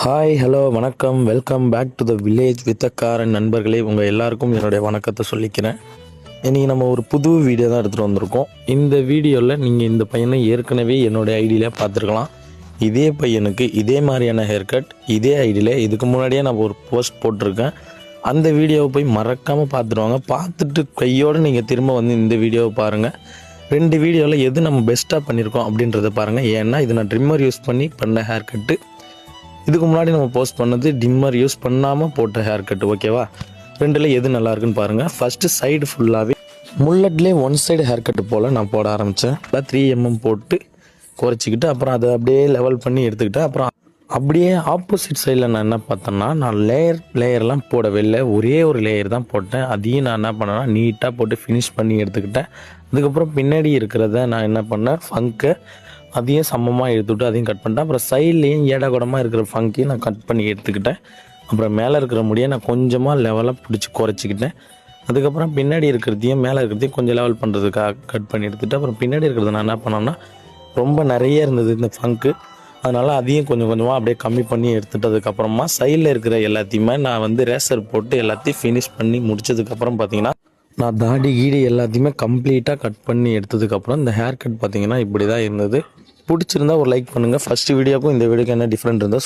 Hi hello வணக்கம். Welcome back to the village Vithakkaran நண்பர்களே உங்கள் எல்லாருக்கும் என்னுடைய வணக்கத்தை சொல்லிக்கிறேன். இன்றைக்கி நம்ம ஒரு புது வீடியோ தான் எடுத்துகிட்டு வந்திருக்கோம். இந்த வீடியோவில் நீங்கள் இந்த பையனை ஏற்கனவே என்னுடைய ஐடியில் பார்த்துருக்கலாம். இதே பையனுக்கு இதே மாதிரியான ஹேர் கட் இதே ஐடியில் இதுக்கு முன்னாடியே நான் ஒரு போஸ்ட் போட்டிருக்கேன். அந்த வீடியோவை போய் மறக்காமல் பார்த்துருவாங்க பார்த்துட்டு கையோடு நீங்கள் திரும்ப வந்து இந்த வீடியோவை பாருங்கள் ரெண்டு வீடியோவில் எது நம்ம பெஸ்ட்டாக பண்ணியிருக்கோம் அப்படின்றத பாருங்கள் ஏன்னா இது நான் ட்ரிம்மர் யூஸ் பண்ணி பண்ண ஹேர் கட்டு இதுக்கு முன்னாடி நம்ம போஸ்ட் பண்ணது டிம்மர் யூஸ் பண்ணாமல் போட்ட ஹேர் கட் ஓகேவா ரெண்டில் எது நல்லா இருக்குன்னு பாருங்கள் ஃபஸ்ட்டு சைடு ஃபுல்லாகவே முல்லட்லேயே ஒன் சைடு ஹேர் கட் போல் நான் போட ஆரம்பித்தேன் த்ரீ எம்எம் போட்டு குறைச்சிக்கிட்டு அப்புறம் அதை அப்படியே லெவல் பண்ணி எடுத்துக்கிட்டேன் அப்புறம் அப்படியே ஆப்போசிட் சைடில் நான் என்ன பார்த்தேன்னா நான் லேயர் லேயர்லாம் போடவே இல்லை ஒரே ஒரு லேயர் தான் போட்டேன். அதையும் நான் என்ன பண்ணேன்னா நீட்டாக போட்டு ஃபினிஷ் பண்ணி எடுத்துக்கிட்டேன். அதுக்கப்புறம் பின்னாடி இருக்கிறத நான் என்ன பண்ணேன் ஃபங்க்கை அதையும் சமமாக எடுத்துவிட்டு அதையும் கட் பண்ணிட்டேன். அப்புறம் சைட்லேயும் ஏடா கூடமாக இருக்கிற ஃபங்கையும் நான் கட் பண்ணி எடுத்துக்கிட்டேன். அப்புறம் மேலே இருக்கிற முடியை நான் கொஞ்சமாக லெவலாக பிடிச்சி குறைச்சிக்கிட்டேன். அதுக்கப்புறம் பின்னாடி இருக்கிறதையும் மேலே இருக்கிறதையும் கொஞ்சம் லெவல் பண்ணுறதுக்காக கட் பண்ணி எடுத்துகிட்டு அப்புறம் பின்னாடி இருக்கிறத நான் என்ன பண்ணேன்னா ரொம்ப நிறைய இருந்தது இந்த ஃபங்க்கு அதனால் அதையும் கொஞ்சம் கொஞ்சமாக அப்படியே கம்மி பண்ணி எடுத்துட்டதுக்கப்புறமா சைடில் இருக்கிற எல்லாத்தையுமே நான் வந்து ரேசர் போட்டு எல்லாத்தையும் ஃபினிஷ் பண்ணி முடிச்சதுக்கப்புறம் பார்த்தீங்கன்னா நான் தாடி கீடி எல்லாத்தையுமே கம்ப்ளீட்டாக கட் பண்ணி எடுத்ததுக்கப்புறம் இந்த ஹேர் கட் பார்த்தீங்கன்னா இப்படி தான் இருந்தது. பிடிச்சிருந்தா ஒரு லைக் பண்ணுங்கள் ஃபஸ்ட் வீடியோக்கும் இந்த வீடியோக்கு என்ன டிஃப்ரெண்ட் இருந்தால்